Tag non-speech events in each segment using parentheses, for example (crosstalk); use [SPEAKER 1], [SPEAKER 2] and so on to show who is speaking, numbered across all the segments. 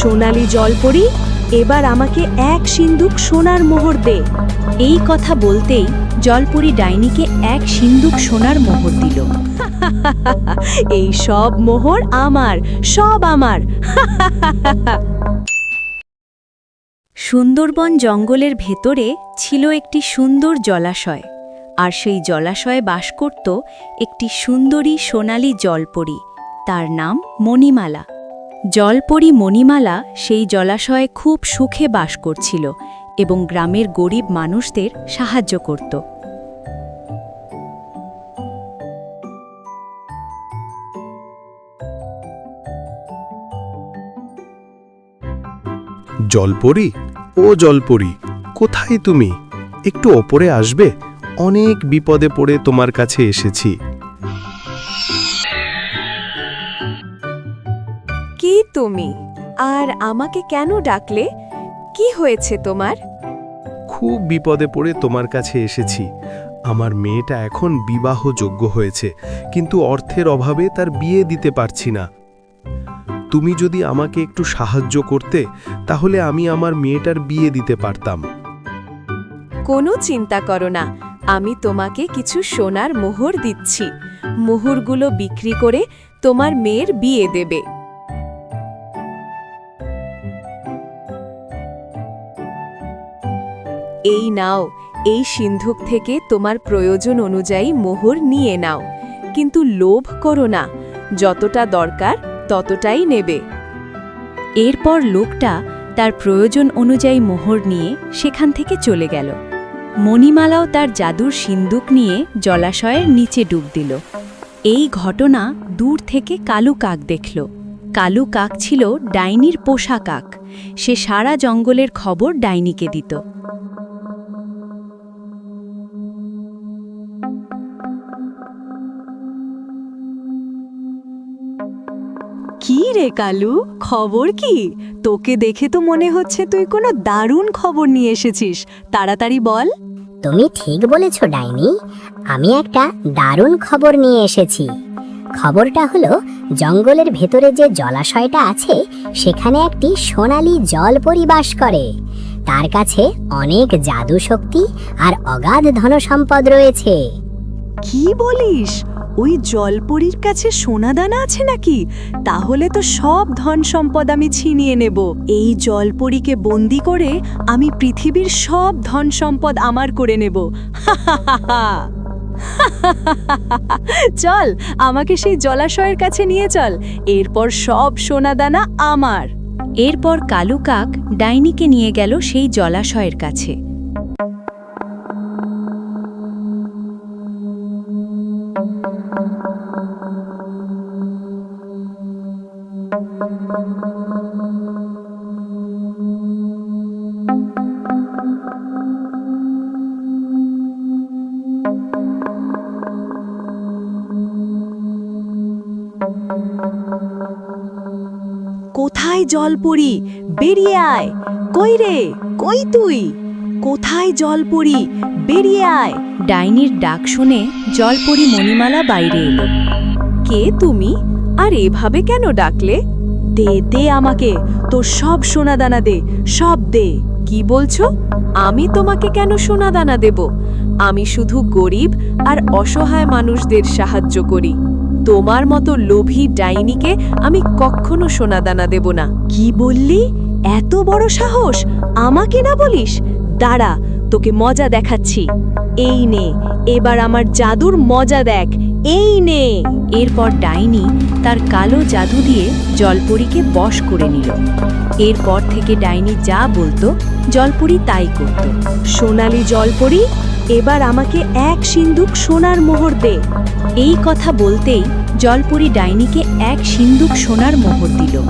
[SPEAKER 1] সোনালি জলপরি, এবার আমাকে এক সিন্দুক সোনার মোহর দে।
[SPEAKER 2] এই কথা বলতেই জলপরি ডাইনিকে এক সিন্দুক সোনার মোহর দিল। (laughs)
[SPEAKER 1] এই সব মোহর আমার, সব আমার। (laughs)
[SPEAKER 2] সুন্দরবন জঙ্গলের ভেতরে ছিল একটি সুন্দর জলাশয়, আর সেই জলাশয়ে বাস করত একটি সুন্দরী সোনালী জলপরি, তার নাম মণিমালা। জলপরি মণিমালা সেই জলাশয়ে খুব সুখে বাস করছিল এবং গ্রামের গরিব মানুষদের সাহায্য করত।
[SPEAKER 3] জলপরি? ও জলপরি, কোথায় তুমি? একটু ওপরে আসবে, অনেক বিপদে পড়ে তোমার কাছে এসেছি।
[SPEAKER 1] তুমি। আর আমাকে কেন ডাকলে? কি হয়েছে তোমার?
[SPEAKER 3] খুব বিপদে পড়ে তোমার কাছে এসেছি। আমার মেয়েটা এখন বিবাহযোগ্য হয়েছে কিন্তু অর্থের অভাবে তার বিয়ে দিতে পারছি না। তুমি যদি আমাকে একটু সাহায্য করতে তাহলে আমি আমার মেয়েটার বিয়ে দিতে পারতাম।
[SPEAKER 1] কোনো চিন্তা করো না আমি তোমাকে কিছু সোনার মোহর দিচ্ছি। মোহরগুলো বিক্রি করে তোমার মেয়ের বিয়ে দেবে। এই নাও, এই সিন্ধুক থেকে তোমার প্রয়োজন অনুযায়ী মোহর নিয়ে নাও। কিন্তু লোভ করো না, যতটা দরকার ততটাই নেবে।
[SPEAKER 2] এরপর লোকটা তার প্রয়োজন অনুযায়ী মোহর নিয়ে সেখান থেকে চলে গেল। মণিমালাও তার জাদুর সিন্দুক নিয়ে জলাশয়ের নিচে ডুব দিল। এই ঘটনা দূর থেকে কালু কাক দেখল। কালু কাক ছিল ডাইনির পোষা কাক। সে সারা জঙ্গলের খবর ডাইনিকে দিত।
[SPEAKER 1] রে কালু খবর কি? তোকে দেখে তো মনে হচ্ছে তুই কোনো দারুণ খবর নিয়ে এসেছিস। তাড়াতাড়ি বল।
[SPEAKER 4] তুমি ঠিক বলেছ ডাইনি। আমি একটা দারুণ খবর নিয়ে এসেছি। খবরটা হলো জঙ্গলের ভেতরে যে জলাশয়টা আছে সেখানে একটি সোনালী জল পরিবাস করে। তার কাছে অনেক জাদু শক্তি আর অগাধ ধনসম্পদ রয়েছে।
[SPEAKER 1] কি বলিস? ওই জলপরীর কাছে সোনাদানা আছে নাকি? তাহলে তো সব ধন সম্পদ আমি ছিনিয়ে নেব। এই জলপরীকে বন্দি করে আমি পৃথিবীর সব ধন সম্পদ আমার করে নেব। (laughs) চল, আমাকে সেই জলাশয়ের কাছে নিয়ে চল। এরপর সব সোনাদানা আমার।
[SPEAKER 2] এরপর কালু কাক ডাইনিকে নিয়ে গেল সেই জলাশয়ের কাছে।
[SPEAKER 1] কোথায় জল পড়ি বেরিয়ে আয়। কই রে? কই তুই? কোথায় জলপরি? বেরিয়ে আয়।
[SPEAKER 2] ডাইনির ডাক শুনে জলপরি মণিমালা বাইরে এলো।
[SPEAKER 1] কে তুমি? আর এভাবে কেন ডাকলে? দে দে আমাকে, তোর সব সোনাদানা দে, সব দে। কি বলছো? আমি তোমাকে কেন সোনাদানা দেব? আমি শুধু গরিব আর অসহায় মানুষদের সাহায্য করি। তোমার মতো লোভী ডাইনিকে আমি কখনো সোনাদানা দেব না। কি বললি? এত বড় সাহস! আমাকে না বলিস? দাঁড়া, তোকে মজা দেখাচ্ছি। এই নে, এবার আমার জাদুর মজা দেখ। এই নে।
[SPEAKER 2] এরপর ডাইনি তার কালো জাদু দিয়ে জলপরীকে বশ করে নিল। এরপর থেকে ডাইনি যা বলতো, জলপরি তাই করত।
[SPEAKER 1] সোনালি জলপরি, এবার আমাকে এক সিন্দুক সোনার মোহর দে।
[SPEAKER 2] এই কথা বলতেই জলপরি ডাইনিকে এক সিন্দুক সোনার মোহর দিল।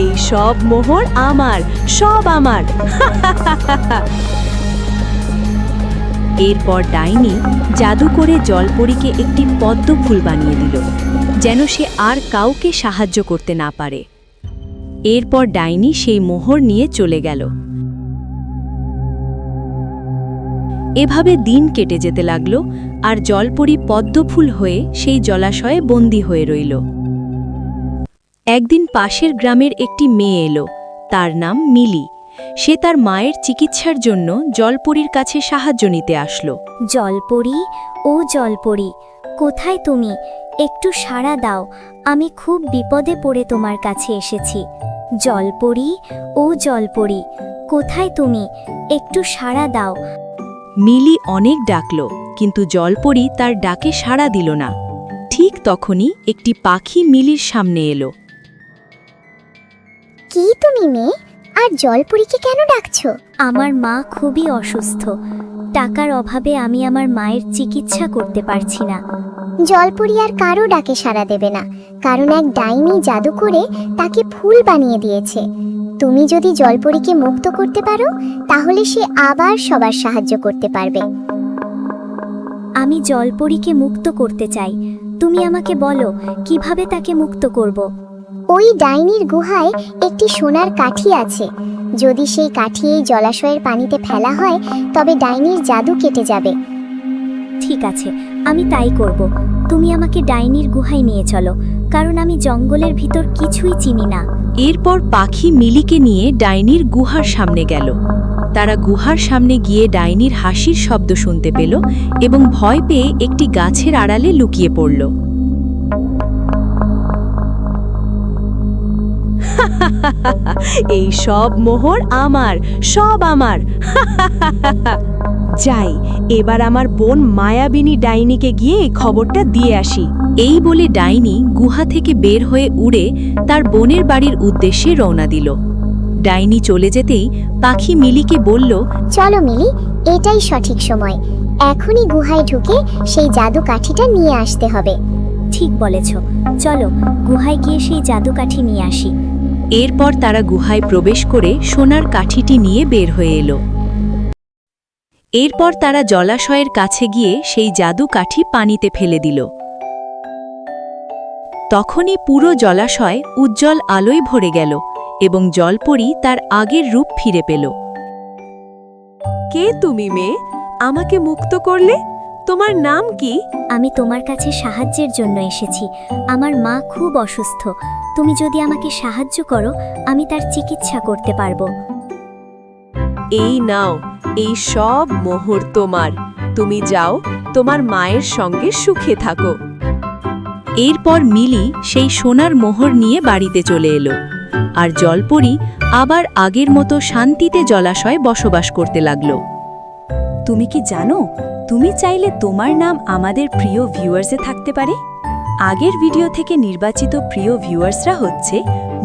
[SPEAKER 1] এই সব মোহর আমার, সব আমার।
[SPEAKER 2] এরপর ডাইনি জাদু করে জলপরীকে একটি পদ্ম ফুল বানিয়ে দিল, যেন সে আর কাউকে সাহায্য করতে না পারে। এরপর ডাইনি সেই মোহর নিয়ে চলে গেল। এভাবে দিন কেটে যেতে লাগল, আর জলপরি পদ্মফুল হয়ে সেই জলাশয়ে বন্দী হয়ে রইল। একদিন পাশের গ্রামের একটি মেয়ে এলো। তার নাম মিলি। সে তার মায়ের চিকিৎসার জন্য জলপরীর কাছে সাহায্য নিতে আসলো।
[SPEAKER 5] জলপরি? ও জলপরি কোথায় তুমি? একটু সাড়া দাও আমি খুব বিপদে পড়ে তোমার কাছে এসেছি। জলপরি? ও জলপরি কোথায় তুমি? একটু সাড়া দাও।
[SPEAKER 2] মিলি অনেক ডাকল কিন্তু জলপরি তার ডাকে সাড়া দিল না। ঠিক তখনই একটি পাখি মিলির সামনে এলো।
[SPEAKER 5] কি তুমি মেয়ে? আর জলপরীকে কেন ডাকছো? আমার মা খুবই অসুস্থ। টাকার অভাবে আমি আমার মায়ের চিকিৎসা করতে পারছি না।
[SPEAKER 6] জলপরি আর কারও ডাকে সাড়া দেবে না। কারণ এক ডাইনি জাদু করে তাকে ফুল বানিয়ে দিয়েছে। তুমি যদি জলপরীকে মুক্ত করতে পারো তাহলে সে আবার সবার সাহায্য করতে পারবে।
[SPEAKER 5] আমি জলপরীকে মুক্ত করতে চাই। তুমি আমাকে বলো কীভাবে তাকে মুক্ত করব?
[SPEAKER 6] ওই ডাইনির গুহায় একটি সোনার কাঠি আছে। যদি সেই কাঠি এই জলাশয়ের পানিতে ফেলা হয় তবে ডাইনির জাদু কেটে যাবে।
[SPEAKER 5] ঠিক আছে আমি তাই করব। তুমি আমাকে ডাইনির গুহায় নিয়ে চলো কারণ আমি জঙ্গলের ভিতর কিছুই চিনি না।
[SPEAKER 2] এরপর পাখি মিলিকে নিয়ে ডাইনির গুহার সামনে গেল। তারা গুহার সামনে গিয়ে ডাইনির হাসির শব্দ শুনতে পেল এবং ভয় পেয়ে একটি গাছের আড়ালে লুকিয়ে পড়ল।
[SPEAKER 1] এই সব মোহর আমার, সব আমার। যাই, এবার আমার বোন মায়াবিনী ডাইনিকে গিয়ে এই খবরটা দিয়ে আসি।
[SPEAKER 2] এই বলে ডাইনি গুহা থেকে বের হয়ে উড়ে তার বোনের বাড়ির উদ্দেশ্যে রওনা দিল। ডাইনি চলে যেতেই পাখি মিলিকে বলল,
[SPEAKER 6] চলো মিলি, এটাই সঠিক সময়। এখনই গুহায় ঢুকে সেই জাদু কাঠিটা নিয়ে আসতে হবে।
[SPEAKER 5] ঠিক বলেছ। চলো, গুহায় গিয়ে সেই জাদুকাঠি নিয়ে আসি।
[SPEAKER 2] এরপর তারা গুহায় প্রবেশ করে সোনার কাঠিটি নিয়ে বের হয়ে এলো। এরপর তারা জলাশয়ের কাছে গিয়ে সেই জাদু কাঠি পানিতে ফেলে দিল। তখনই পুরো জলাশয় উজ্জ্বল আলোয় ভরে গেল এবং জলপরি তার আগের রূপ ফিরে পেল।
[SPEAKER 1] কে তুমি মেয়ে? আমাকে মুক্ত করলে? তোমার নাম কি?
[SPEAKER 5] আমি তোমার কাছে সাহায্যের জন্য এসেছি। আমার মা খুব অসুস্থ। তুমি যদি আমাকে সাহায্য করো, আমি তার চিকিৎসা করতে পারব।
[SPEAKER 1] এই নাও, এই সব মোহর তোমার। তুমি যাও, তোমার মায়ের সঙ্গে সুখে থাকো।
[SPEAKER 2] এরপর মিলি সেই সোনার মোহর নিয়ে বাড়িতে চলে এলো। আর জলপরি আবার আগের মতো শান্তিতে জলাশয়ে বসবাস করতে লাগল। তুমি কি জানো, তুমি চাইলে তোমার নাম আমাদের প্রিয় ভিউয়ার্সে থাকতে পারে? আগের ভিডিও থেকে নির্বাচিত প্রিয় ভিউয়ার্সরা হচ্ছে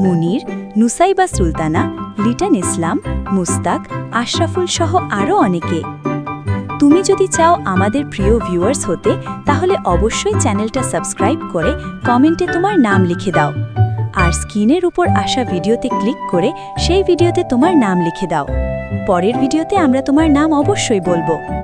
[SPEAKER 2] মুনির, নুসাইবা সুলতানা, লিটন ইসলাম, মুস্তাক, আশরাফুল সহ আরও অনেকে। তুমি যদি চাও আমাদের প্রিয় ভিউয়ার্স হতে, তাহলে অবশ্যই চ্যানেলটা সাবস্ক্রাইব করে কমেন্টে তোমার নাম লিখে দাও। আর স্ক্রিনের উপর আসা ভিডিওতে ক্লিক করে সেই ভিডিওতে তোমার নাম লিখে দাও। পরের ভিডিওতে আমরা তোমার নাম অবশ্যই বলব।